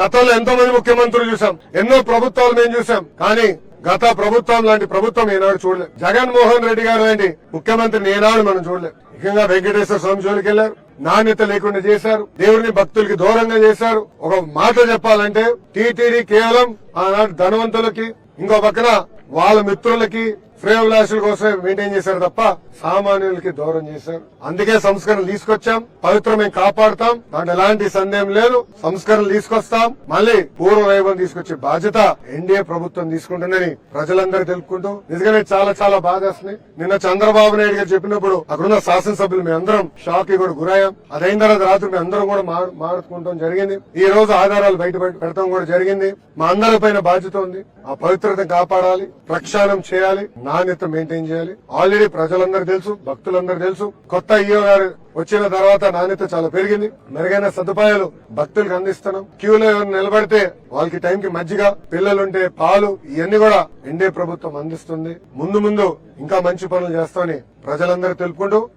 గతంలో ఎంతో మంది ముఖ్యమంత్రులు చూసాం. ఎన్నో ప్రభుత్వాలు మేము చూసాం. కానీ గత ప్రభుత్వం లాంటి ప్రభుత్వం ఈనాడు చూడలేదు జగన్మోహన్ రెడ్డి గారు లాంటి ముఖ్యమంత్రిని ఏనాడు మనం చూడలేదు ముఖ్యంగా వెంకటేశ్వర స్వామి జోలికి వెళ్ళారు నాణ్యత లేకుండా చేశారు. దేవుడిని భక్తులకి దూరంగా చేశారు. ఒక మాట చెప్పాలంటే టీటీడీ కేవలం ఆనాడు ధనవంతులకి ఇంకో పక్కన వాళ్ళ మిత్రులకి శ్రేయోభిలాషుల కోసమే మెయింటైన్ చేశారు తప్ప సామాన్యులకి దూరం చేశారు. అందుకే సంస్కరణలు తీసుకొచ్చాం. పవిత్రమే మేము కాపాడుతాం. దాంట్లో ఎలాంటి సందేహం లేదు. సంస్కరణలు తీసుకొస్తాం. మళ్ళీ పూర్వ వైభవం తీసుకొచ్చే బాధ్యత ఎన్డీఏ ప్రభుత్వం తీసుకుంటుందని ప్రజలందరూ తెలుపుకుంటూ నిజంగానే చాలా చాలా బాధేస్తుంది నిన్న చంద్రబాబు నాయుడు గారు చెప్పినప్పుడు అక్కడున్న శాసనసభ్యులు మేము అందరం షాక్కి కూడా గురయ్యాం. అదైన తర్వాత రాత్రి మేము అందరం కూడా మా- మాట్లాడుకుంటాం జరిగింది. ఈ రోజు ఆధారాలు బయట పెడతాం కూడా జరిగింది. మా అందరి పైన బాధ్యత ఉంది. ఆ పవిత్రతను కాపాడాలి. ప్రక్షాళన చేయాలి. నాణ్యత మెయింటైన్ చేయాలి. ఆల్రెడీ ప్రజలందరూ తెలుసు భక్తులందరూ తెలుసు. కొత్త ఈఓ గారు వచ్చిన తర్వాత నాణ్యత చాలా పెరిగింది. మెరుగైన సదుపాయాలు భక్తులకు అందిస్తున్నాం. క్యూలో ఎవరు నిలబడితే వాళ్ళకి టైంకి మజ్జిగ పిల్లలుంటే పాలు ఇవన్నీ కూడా ఎన్డీఏ ప్రభుత్వం అందిస్తుంది. ముందు ముందు ఇంకా మంచి పనులు చేస్తామని ప్రజలందరూ తెలుపుకుంటూ